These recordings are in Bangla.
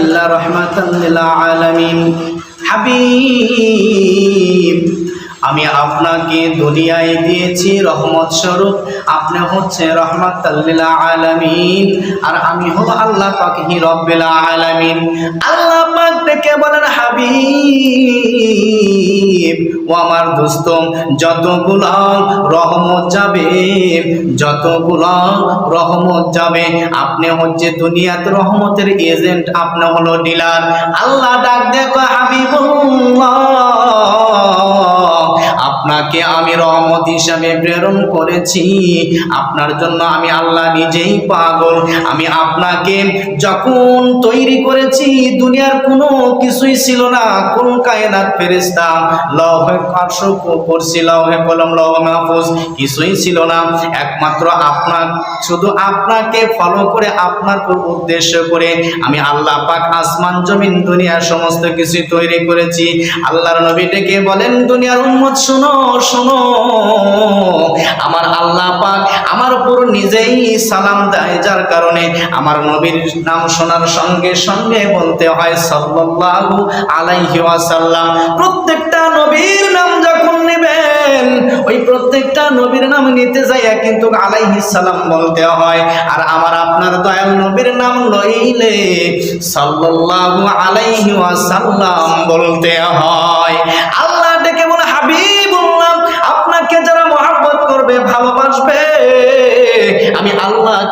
ইল্লা রাহমাতান লিল আলামিন। হাবিব, আমি আপনাকে দুনিয়ায় দিয়েছি রহমত স্বরূপ। আপনি হচ্ছে রহমত আলামিন, আর আমি হব আল্লাহ পাক হি রব্বিল আলামিন। আল্লাহ পাক ডেকে বলেন, হাবিব ও আমার দোস্ত গুলাম রহমত যাবে, যত গুলাম রহমত যাবে। আপনি হচ্ছে দুনিয়াত রহমতের এজেন্ট, আপনি হলো ডিলার। আল্লাহ ডাক দেখো হাবিবুল্লাহ। আপনাকে আমি রহমত হিসাবে প্রেরণ করেছি। আপনার জন্য আমি আল্লাহ নিজেই পাগল। আমি আপনাকে যখন তৈরি করেছি, দুনিয়ার কোনো কিছুই ছিল না। কোন কায়নাত ফেরেস্তা লহে করছি লহে কলম, লহ মাহফুজ কিছুই ছিল না। একমাত্র আপনার, শুধু আপনাকে ফলো করে, আপনার উদ্দেশ্য করে আমি আল্লাহ পাক আসমান, জমিন, দুনিয়ার সমস্ত কিছু তৈরি করেছি। আল্লাহর নবী ডেকে বলেন, দুনিয়ার উম্মত শোনো শোনো, আমার আল্লাহ পাক আমার উপর নিজেই সালাম দেয়, যার কারণে আমার নবীর নাম শোনার সঙ্গে সঙ্গে বলতে হয় সাল্লাল্লাহু আলাইহি ওয়াসাল্লাম, প্রত্যেকটা নবীর নাম যখন নেবেন, ওই প্রত্যেকটা নবীর নাম নিতে যাইয়া কিন্তু আলাইহিস সালাম বলতে হয়, আর আমার আপনার দয়াল নবীর নাম লইলে সাল্লাল্লাহু আলাইহি ওয়াসাল্লাম বলতে হয়, আল্লাহ ডেকে বলে হাবিবুল্লাহ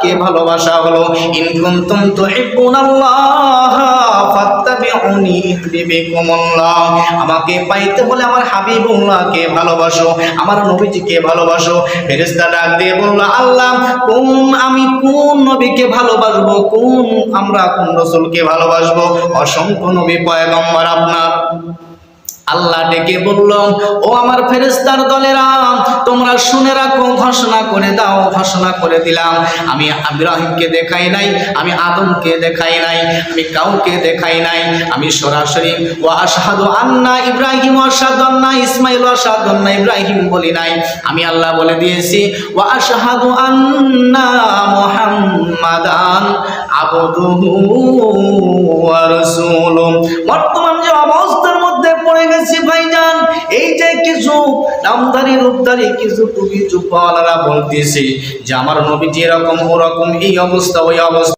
আল্লাহকে ভালোবাসা হলো। ইন কুনতুম তুহিব্বুনাল্লাহ, ফাত্তাবিউনি ইউহিব্বুকুমুল্লাহ আমাকে পাইতে হলে আমার হাবিবুল্লাহকে ভালোবাসো, আমার নবীজিকে ভালোবাসো। ফেরেশতা ডাক দিয়ে বলল, আল্লাহ, কোন আমি কোন নবীকে ভালোবাসবো? কোন আমরা কোন রসুলকে ভালোবাসবো? অসংখ্য নবী পয়গম্বর আপনার। আল্লাহ ডেকে বলল, ও আমার ফেরেস্তার দলেরা শুনে রাখো ঘোষণা করে দাও, ঘোষণা করে দিলাম। আমি ইব্রাহিমকে দেখাই নাই, আমি আদমকে দেখাই নাই, আমি কাউকে দেখাই নাই, আমি সরাসরি ও আশহাদু আন্না ইব্রাহিম আশহাদু আন্না ইসমাইল আশহাদু আন্না ইব্রাহিম বলি নাই। আমি আল্লাহ বলে দিয়েছি ও আশহাদু আন্না মুহাম্মাদান আবদুহু ওয়া বর্তমান যে অবস্থার কিছু? নামদারি রূপধারী কিছু টুপি চুপালারা বলতেছে যে, আমার নবীজি এরকম ওরকম এই অবস্থা, ওই অবস্থা।